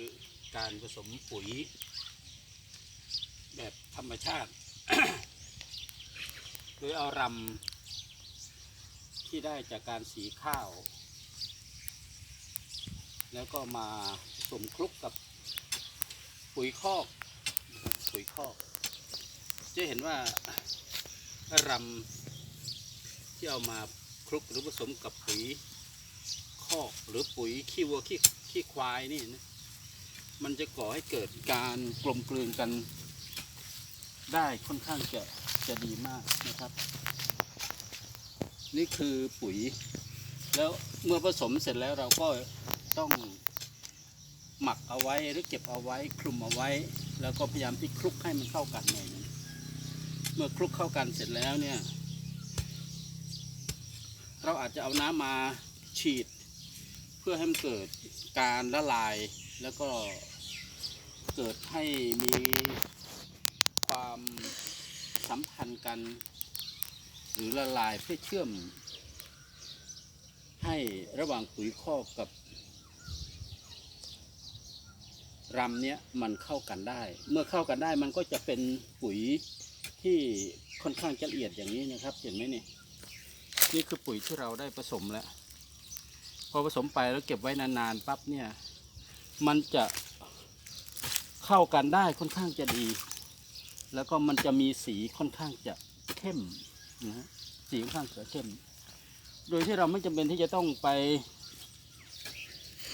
คือการผสมปุ๋ย แบบธรรมชาติ โดยเอารำที่ได้จากการสีข้าว แล้วก็มาผสมคลุกกับปุ๋ยคอก ปุ๋ยคอก จะเห็นว่ารำที่เอามาคลุกหรือผสมกับปุ๋ยคอกหรือปุ๋ยขี้วัวขี้ขี้ควายนี่นะ มันจะก่อให้เกิดการกลมกลืนกันได้ค่อนข้างจะจะดีมากนะครับ นี่คือปุ๋ย แล้วเมื่อผสมเสร็จแล้วเราก็ต้องหมักเอาไว้หรือเก็บเอาไว้คลุมเอาไว้ แล้วก็พยายามที่คลุกให้มันเข้ากันหน่อยนึงเมื่อคลุกเข้ากันเสร็จแล้วเนี่ย เราอาจจะเอาน้ำมาฉีด เพื่อให้มันเกิดการละลาย แล้วก็เกิดให้มีความสัมพันธ์กัน หรือละลายเพื่อเชื่อม ให้ระหว่างปุ๋ยคอกกับรำเนี้ยมันเข้ากันได้ เมื่อเข้ากันได้มันก็จะเป็นปุ๋ยที่ค่อนข้างจะละเอียดอย่างนี้นะครับ เห็นไหมนี่นี่คือปุ๋ยที่เราได้ผสมแล้ว พอผสมไปแล้วเก็บไว้นานๆปั๊บเนี่ย มันจะเข้ากันได้ค่อนข้างจะดี แล้วก็มันจะมีสีค่อนข้างจะเข้มนะสีค่อนข้างจะเข้ม โดยที่เราไม่จำเป็นที่จะต้องไป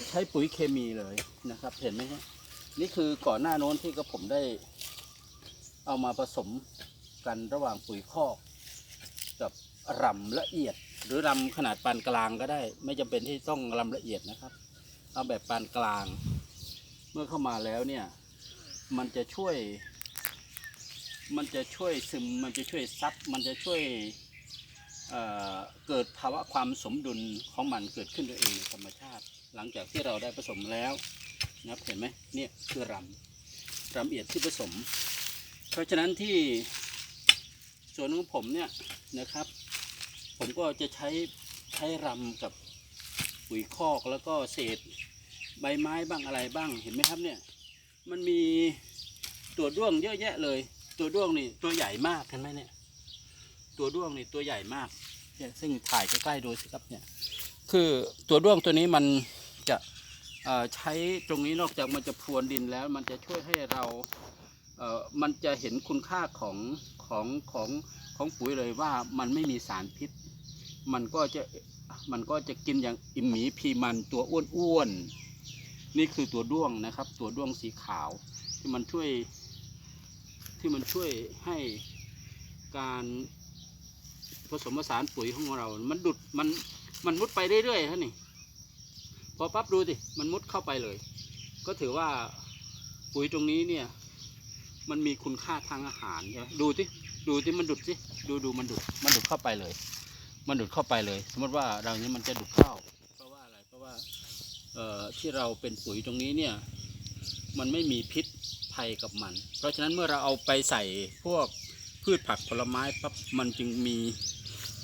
ใช้ปุ๋ยเคมีเลยนะครับ เห็นไหมครับนี่คือก่อนหน้าโน้นที่กระผมได้เอามาผสมกันระหว่างปุ๋ยคอก กับรำละเอียด หรือรำขนาดปานกลางก็ได้ ไม่จำเป็นที่ต้องรำละเอียดนะครับ เอาแบบปานกลาง เมื่อเข้ามาแล้วเนี่ย มันจะช่วย มันจะช่วยซึม มันจะช่วยซับ มันจะช่วยเเกิดภาวะความสมดุลของมันเกิดขึ้นโดยเองธรรมชาติ หลังจากที่เราได้ผสมแล้วนะครับเห็นไหมเนี่ยคือรำรำละเอียดที่ผสม เพราะฉะนั้นที่ส่วนของผมเนี่ยนะครับ ผมก็จะใช้ใช้รำกับปุ๋ยคอกแล้วก็เศษ ใบไม้บ้างอะไรบ้างเห็นไหมครับเนี่ย มันมีตัวด้วงเยอะแยะเลย ตัวด้วงนี่ตัวใหญ่มากเห็นไหมเนี่ย ตัวด้วงนี่ตัวใหญ่มากเนี่ยซึ่งถ่ายใกล้ๆดูสิครับเนี่ย คือตัวด้วงตัวนี้มันจะใช้ตรงนี้นอกจากมันจะพรวนดินแล้ว มันจะช่วยให้เราเออมันจะเห็นคุณค่าของของของของปุ๋ยเลยว่ามันไม่มีสารพิษ มันก็จะมันก็จะกินอย่างอิมหมีพีมันตัวอ้วนๆ นี่คือตัวด้วงนะครับ ตัวด้วงสีขาวที่มันช่วย ที่มันช่วยให้การผสมผสานปุ๋ยของเรา มันดุดมันมันมุดไปเรื่อยๆท่านี่พอปั๊บดูสิมันมุดเข้าไปเลย ก็ถือว่าปุ๋ยตรงนี้เนี่ย มันมีคุณค่าทางอาหารใช่ไหมดูสิดูสิมันดุดสิดูดูมันดุดมันดุดเข้าไปเลย มันดุดเข้าไปเลย สมมติว่าเรานี้มันจะดุดเข้า ที่เราเป็นปุ๋ยตรงนี้เนี่ยมันไม่มีพิษภัยกับมัน เพราะฉะนั้นเมื่อเราเอาไปใส่พวกพืชผักผลไม้ปั๊บมันจึงมี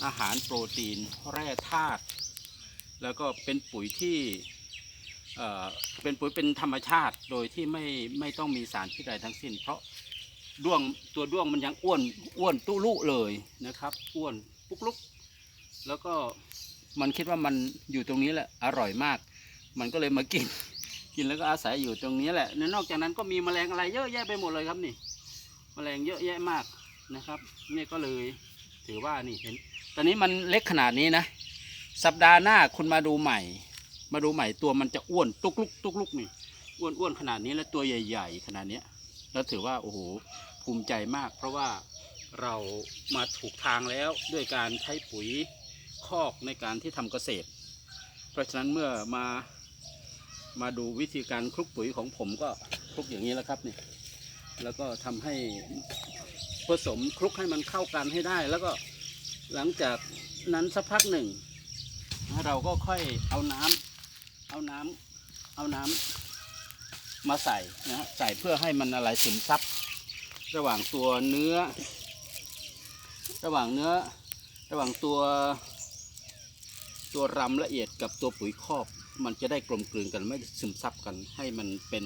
อาหารโปรตีนแร่ธาตุแล้วก็เป็นปุ๋ยที่เอ่อเป็นปุ๋ยเป็นธรรมชาติโดยที่ไม่ไม่ต้องมีสารพิษใดทั้งสิ้น เพราะด้วงตัวด้วงมันยังอ้วนอ้วนตุลุเลยนะครับ อ้วนปุกลุก แล้วก็มันคิดว่ามันอยู่ตรงนี้แหละอร่อยมาก มันก็เลยมากิน กินแล้วก็อาศัยอยู่ตรงนี้แหละนอกจากนั้นก็มีแมลงอะไรเยอะแยะไปหมดเลยครับนี่ แมลงเยอะแยะมากนะครับนี่ก็เลยถือว่านี่เห็น ตอนนี้มันเล็กขนาดนี้นะ สัปดาห์หน้าคุณมาดูใหม่ มาดูใหม่ตัวมันจะอ้วนตุกลุกตุกลุกนี่อ้วนอ้วนขนาดนี้แล้วตัวใหญ่ ๆ ขนาดเนี้ยแล้วถือว่าโอ้โหภูมิใจมาก เพราะว่าเรามาถูกทางแล้วด้วยการใช้ปุ๋ยคอกในการที่ทำเกษตร เพราะฉะนั้นเมื่อมา มาดูวิธีการคลุกปุ๋ยของผมก็คลุกอย่างนี้แล้วครับนี่แล้วก็ทำให้ผสมคลุกให้มันเข้ากันให้ได้ แล้วก็หลังจากนั้นสักพักหนึ่ง เราก็ค่อยเอาน้ำเอาน้ำเอาน้ำมาใส่นะฮะใส่เพื่อให้มันอะไรซึมซับระหว่างตัวเนื้อ ระหว่างเนื้อ ระหว่างตัวตัวรำละเอียดกับตัวปุ๋ยคอก มันจะได้กลมกลืนกันไม่ซึมซับกันให้มันเป็น